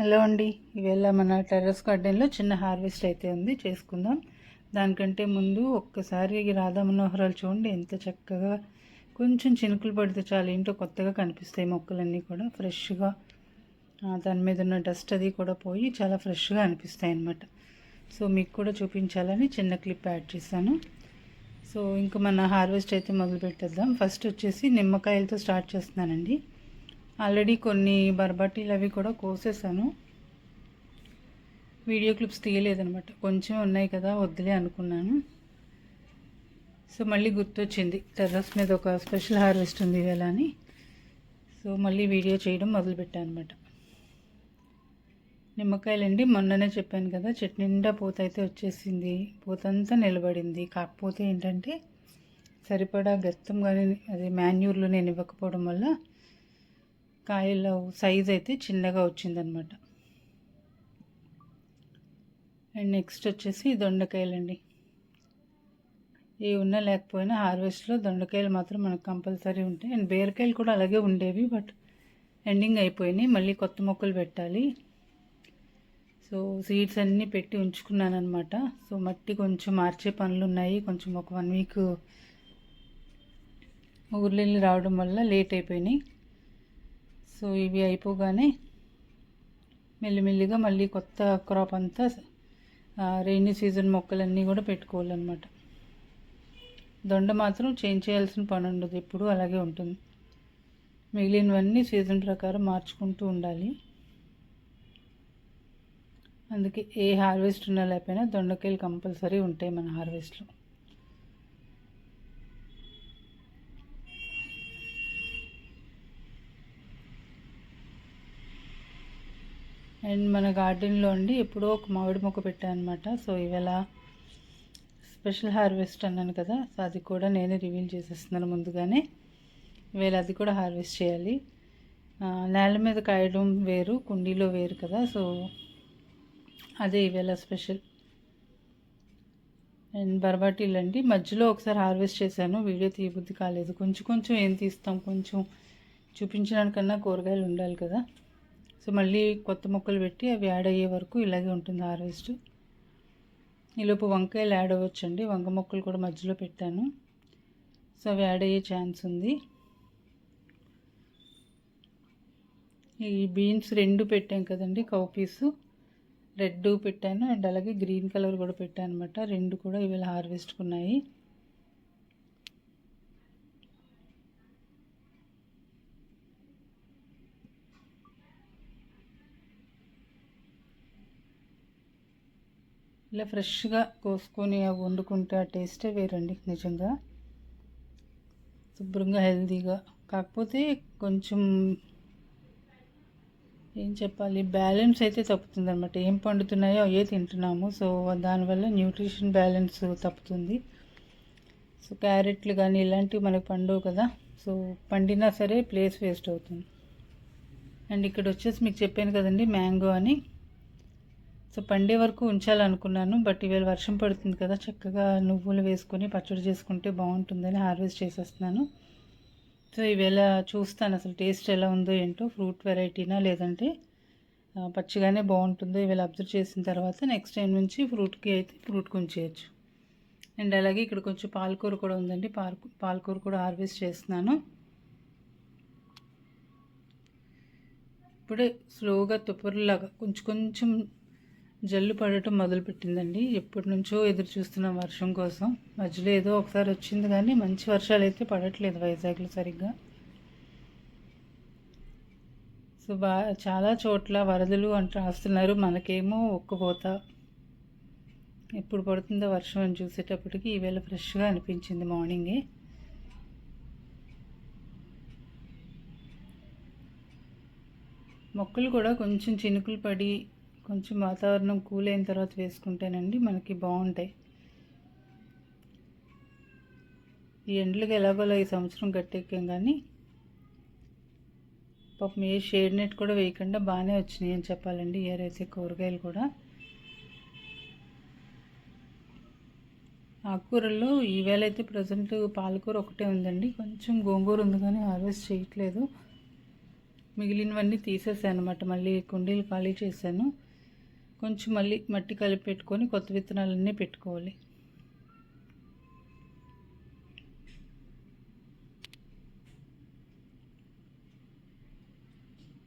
Hello అండి. ఈవేళ మన టెర్రస్ గార్డెన్లో చిన్న హార్వెస్ట్ అయితే ఉంది. చేసుకుందాం. దానికంటే ముందు ఒక్కసారి రాధా మనోహరాలు చూడండి. ఎంత చక్కగా కొంచెం చినుకులు పడితే చాలు. ఏంటో కొత్తగా కనిపిస్తాయి మొక్కలన్నీ కూడా. ఫ్రెష్గా దాని మీద ఉన్న డస్ట్ అది కూడా పోయి చాలా ఫ్రెష్గా అనిపిస్తాయి అన్నమాట. సో మీకు కూడా చూపించాలని చిన్న క్లిప్ యాడ్ చేశాను. సో ఇంకా మన హార్వెస్ట్ అయితే మొదలు పెట్టేద్దాం. ఫస్ట్ వచ్చేసి నిమ్మకాయలతో స్టార్ట్ చేస్తున్నానండి. ఆల్రెడీ కొన్ని బర్బటీలు అవి కూడా కోసేసాను. వీడియో క్లిప్స్ తీయలేదనమాట కొంచెం ఉన్నాయి కదా వద్దులే అనుకున్నాను. సో మళ్ళీ గుర్తొచ్చింది. టెర్రస్ మీద ఒక స్పెషల్ హార్వెస్ట్ ఉంది ఇవాళ అని. సో మళ్ళీ వీడియో చేయడం మొదలుపెట్టాను అనమాట నిమ్మకాయలండి మొన్ననే చెప్పాను కదా చెట్టు నిండా పూత అయితే వచ్చేసింది. పూతంతా నిలబడింది. కాకపోతే ఏంటంటే సరిపడా గత్తం కానీ అది మాన్యూర్లు నేను ఇవ్వకపోవడం వల్ల కాయల సైజ్ అయితే చిన్నగా వచ్చిందనమాట అండ్ నెక్స్ట్ వచ్చేసి దొండకాయలండి. ఏ ఉన్నా లేకపోయినా హార్వెస్ట్లో దొండకాయలు మాత్రం మనకు కంపల్సరీ ఉంటాయి. అండ్ బీరకాయలు కూడా అలాగే ఉండేవి బట్ ఎండింగ్ అయిపోయినాయి. మళ్ళీ కొత్త మొక్కలు పెట్టాలి. సో సీడ్స్ అన్నీ పెట్టి ఉంచుకున్నాను అనమాట సో మట్టి కొంచెం మార్చే పనులు ఉన్నాయి. కొంచెం ఒక వన్ వీక్ ఊర్లో రావడం వల్ల లేట్ అయిపోయినాయి. సో ఇవి అయిపోగానే మెల్లిమెల్లిగా మళ్ళీ కొత్త క్రాప్ అంతా రెయినీ సీజన్ మొక్కలన్నీ కూడా పెట్టుకోవాలన్నమాట. దొండ మాత్రం చేంజ్ చేయాల్సిన పని ఉండదు ఎప్పుడు అలాగే ఉంటుంది. మిగిలినవన్నీ సీజన్ ప్రకారం మార్చుకుంటూ ఉండాలి. అందుకే ఏ హార్వెస్ట్ ఉన్నా లేకపోయినా దొండకాయలు కంపల్సరీ ఉంటాయి మన హార్వెస్ట్లో. అండ్ మన గార్డెన్లో అండి ఎప్పుడో ఒక మామిడి మొక్క పెట్టాను అనమాట సో ఇవాళ స్పెషల్ హార్వెస్ట్ అన్నాను కదా సో అది కూడా నేనే రివీల్ చేసేస్తున్నాను ముందుగానే. ఇవాళ అది కూడా హార్వెస్ట్ చేయాలి. నేల మీద కాయడం వేరు కుండీలో వేరు కదా సో అదే ఇవాళ స్పెషల్. అండ్ బర్బాటీలు అండి మధ్యలో ఒకసారి హార్వెస్ట్ చేశాను వీడియో తీయబుద్ధి కాలేదు. కొంచెం కొంచెం ఏం తీస్తాం కొంచెం చూపించడానికన్నా కూరగాయలు ఉండాలి కదా. సో మళ్ళీ కొత్త మొక్కలు పెట్టి అవి యాడ్ అయ్యే వరకు ఇలాగే ఉంటుంది హార్వెస్ట్. ఈలోపు వంకాయలు యాడ్ అవ్వచ్చండి. వంక మొక్కలు కూడా మధ్యలో పెట్టాను. సో అవి యాడ్ అయ్యే ఛాన్స్ ఉంది. ఈ బీన్స్ రెండు పెట్టాం కదండి కౌ పీసు. రెడ్ పెట్టాను అండ్ అలాగే గ్రీన్ కలర్ కూడా పెట్టాను అనమాట రెండు కూడా ఇవాళ హార్వెస్ట్కున్నాయి ఇలా ఫ్రెష్గా కోసుకొని అవి వండుకుంటే ఆ టేస్టే వేరండి నిజంగా. శుభ్రంగా హెల్తీగా. కాకపోతే కొంచెం ఏం చెప్పాలి బ్యాలెన్స్ అయితే తప్పుతుంది అనమాట ఏం పండుతున్నాయో అవే తింటున్నాము. సో దానివల్ల న్యూట్రిషన్ బ్యాలెన్స్ తప్పుతుంది. సో క్యారెట్లు కానీ ఇలాంటివి మనకు పండవు కదా. సో పండినా సరే ప్లేస్ వేస్ట్ అవుతుంది. అండ్ ఇక్కడ వచ్చేసి మీకు చెప్పాను కదండి మ్యాంగో అని. సో పండే వరకు ఉంచాలనుకున్నాను బట్ ఇవాళ వర్షం పడుతుంది కదా చక్కగా నువ్వులు వేసుకొని పచ్చడి చేసుకుంటే బాగుంటుందని హార్వెస్ట్ చేసేస్తున్నాను. సో ఈవేళ చూస్తాను అసలు టేస్ట్ ఎలా ఉందో ఏంటో ఫ్రూట్ వెరైటీనా లేదంటే పచ్చిగానే బాగుంటుందో ఈవేళ అబ్జర్వ్ చేసిన తర్వాత నెక్స్ట్ టైం నుంచి ఫ్రూట్కి అయితే ఫ్రూట్ ఉంచేయచ్చు అండ్ అలాగే ఇక్కడ కొంచెం పాలకూర కూడా ఉందండి పాలకు పాలకూర కూడా హార్వెస్ట్ చేస్తున్నాను. ఇప్పుడే స్లోగా తుప్పరులాగా కొంచెం కొంచెం జల్లు పడటం మొదలుపెట్టిందండి. ఎప్పటి నుంచో ఎదురు చూస్తున్న వర్షం కోసం. మధ్యలో ఏదో ఒకసారి వచ్చింది కానీ మంచి వర్షాలు అయితే పడట్లేదు వైజాగ్లో సరిగ్గా. సో బా చాలా చోట్ల వరదలు అంటూ రాస్తున్నారు. మనకేమో ఒక్కపోత ఎప్పుడు పడుతుందో వర్షం అని చూసేటప్పటికి ఈవేళ ఫ్రెష్గా అనిపించింది మార్నింగే. మొక్కలు కూడా కొంచెం చినుకులు పడి కొంచెం వాతావరణం కూల్ అయిన తర్వాత వేసుకుంటేనండి మనకి బాగుంటాయి. ఈ ఎండలకి ఎలాగోలా ఈ సంవత్సరం గట్టెక్కాం కానీ పాపం ఏ షేడ్ నెట్ కూడా వేయకుండా బాగానే వచ్చినాయి అని చెప్పాలండి ఇయర్ అయితే కూరగాయలు కూడా. ఆకుకూరల్లో ఈవేళ అయితే ప్రజెంట్ పాలకూర ఒకటే ఉందండి. కొంచెం గోంగూర ఉంది కానీ హార్వెస్ట్ చేయట్లేదు. మిగిలినవన్నీ తీసేసాను అనమాట మళ్ళీ కుండీలు ఖాళీ చేశాను. కొంచెం మళ్ళీ మట్టి కలిపి పెట్టుకొని కొత్త విత్తనాలన్నీ పెట్టుకోవాలి.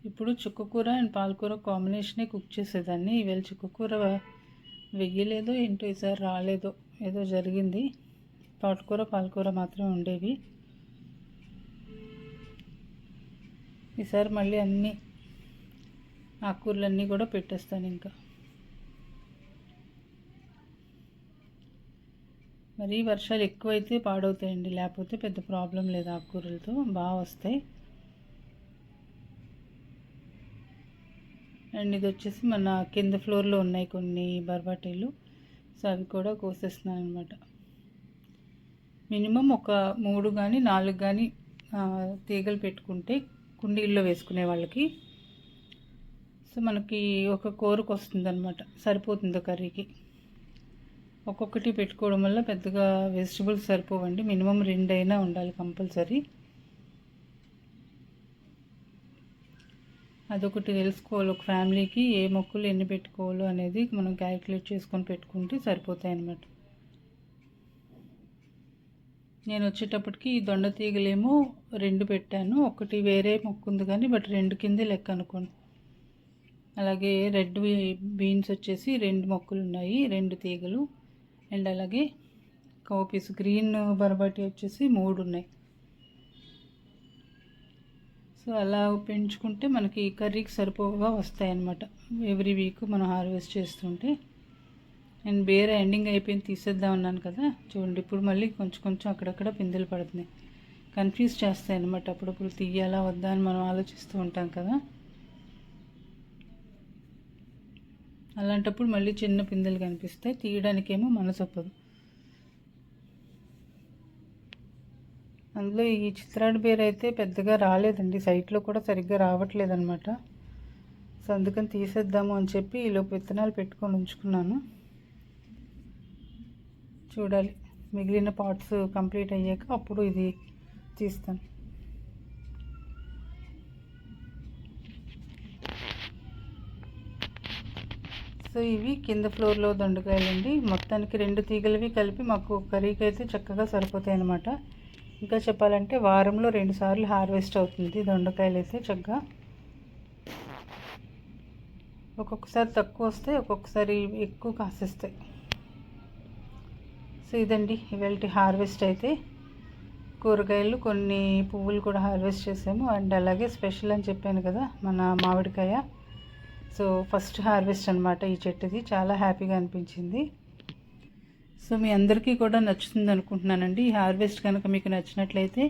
ఇప్పుడు చుక్కకూర అండ్ పాలకూర కాంబినేషనే కుక్ చేసేదాన్ని. ఈవేళ చుక్కకూర వెయ్యలేదో ఏంటో ఈసారి రాలేదో ఏదో జరిగింది. తోటకూర పాలకూర మాత్రం ఉండేవి. ఈసారి మళ్ళీ అన్నీ ఆకుకూరలన్నీ కూడా పెట్టేస్తాను ఇంకా. మరి వర్షాలు ఎక్కువైతే పాడవుతాయండి. లేకపోతే పెద్ద ప్రాబ్లం లేదు ఆకుకూరలతో. బాగా వస్తాయి. అండ్ ఇది వచ్చేసి మన కింద ఫ్లోర్లో ఉన్నాయి కొన్ని బర్బాటీలు. సో అవి కూడా కోసేస్తున్నాను అనమాట మినిమం ఒక మూడు కానీ నాలుగు కానీ తీగలు పెట్టుకుంటే కుండీల్లో వేసుకునే వాళ్ళకి సో మనకి ఒక కూరకు వస్తుంది అనమాట సరిపోతుంది కర్రీకి. ఒక్కొక్కటి పెట్టుకోవడం వల్ల పెద్దగా వెజిటబుల్స్ సరిపోవండి. మినిమం రెండైనా ఉండాలి కంపల్సరీ. అదొకటి తెలుసుకోవాలి. ఒక ఫ్యామిలీకి ఏ మొక్కలు ఎన్ని పెట్టుకోవాలో అనేది మనం క్యాలిక్యులేట్ చేసుకొని పెట్టుకుంటే సరిపోతాయి అన్నమాట నేను వచ్చేటప్పటికి ఈ దొండ తీగలేమో రెండు పెట్టాను. ఒకటి వేరే మొక్క ఉంది కానీ బట్ రెండు కిందే లెక్క అనుకోండి. అలాగే రెడ్ బీన్స్ వచ్చేసి రెండు మొక్కలు ఉన్నాయి రెండు తీగలు. అండ్ అలాగే కౌపీస్ గ్రీన్ బరబటి వచ్చేసి మూడు ఉన్నాయి. సో అలా పెంచుకుంటే మనకి కర్రీకి సరిపోగా వస్తాయన్నమాట. ఎవ్రీ వీక్ మనం హార్వెస్ట్ చేస్తుంటే. నేను వేరే ఎండింగ్ అయిపోయింది తీసేద్దాం అన్నాను కదా. చూడండి ఇప్పుడు మళ్ళీ కొంచెం కొంచెం అక్కడక్కడ పిందెలు పడుతున్నాయి. కన్ఫ్యూజ్ చేస్తాయి అనమాట అప్పుడప్పుడు తీయాలా వద్దా అని మనం ఆలోచిస్తూ ఉంటాం కదా. అలాంటప్పుడు మళ్ళీ చిన్న పిందెలు కనిపిస్తాయి తీయడానికేమో మనసొప్పదు అందులో ఈ చిత్రాడు బేర్ అయితే పెద్దగా రాలేదండి. సైట్లో కూడా సరిగ్గా రావట్లేదు అనమాట సో అందుకని తీసేద్దాము అని చెప్పి ఈలోపు విత్తనాలు పెట్టుకొని ఉంచుకున్నాను. చూడాలి. మిగిలిన పార్ట్స్ కంప్లీట్ అయ్యాక అప్పుడు ఇది తీస్తాను. సో ఇవి కింద ఫ్లోర్లో దొండకాయలండి. మొత్తానికి రెండు తీగలవి కలిపి మాకు కర్రీకి అయితే చక్కగా సరిపోతాయి అన్నమాట. ఇంకా చెప్పాలంటే వారంలో రెండు సార్లు హార్వెస్ట్ అవుతుంది దొండకాయలు అయితే చక్కగా. ఒక్కొక్కసారి తక్కువ వస్తాయి ఒక్కొక్కసారి ఎక్కువ కాసేస్తాయి. సో ఇదండి ఇవాళ హార్వెస్ట్ అయితే. కూరగాయలు కొన్ని పువ్వులు కూడా హార్వెస్ట్ చేసాము. అండ్ అలాగే స్పెషల్ అని చెప్పాను కదా మన మామిడికాయ. సో ఫస్ట్ హార్వెస్ట్ అనమాట ఈ చెట్టుది చాలా హ్యాపీగా అనిపించింది. సో మీ అందరికీ కూడా నచ్చుతుంది అనుకుంటున్నానండి. ఈ హార్వెస్ట్ కనుక మీకు నచ్చినట్లయితే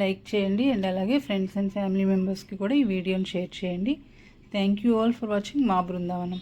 లైక్ చేయండి అండ్ అలాగే ఫ్రెండ్స్ అండ్ ఫ్యామిలీ మెంబర్స్కి కూడా ఈ వీడియోని షేర్ చేయండి. Thank you all for watching మా బృందావనం.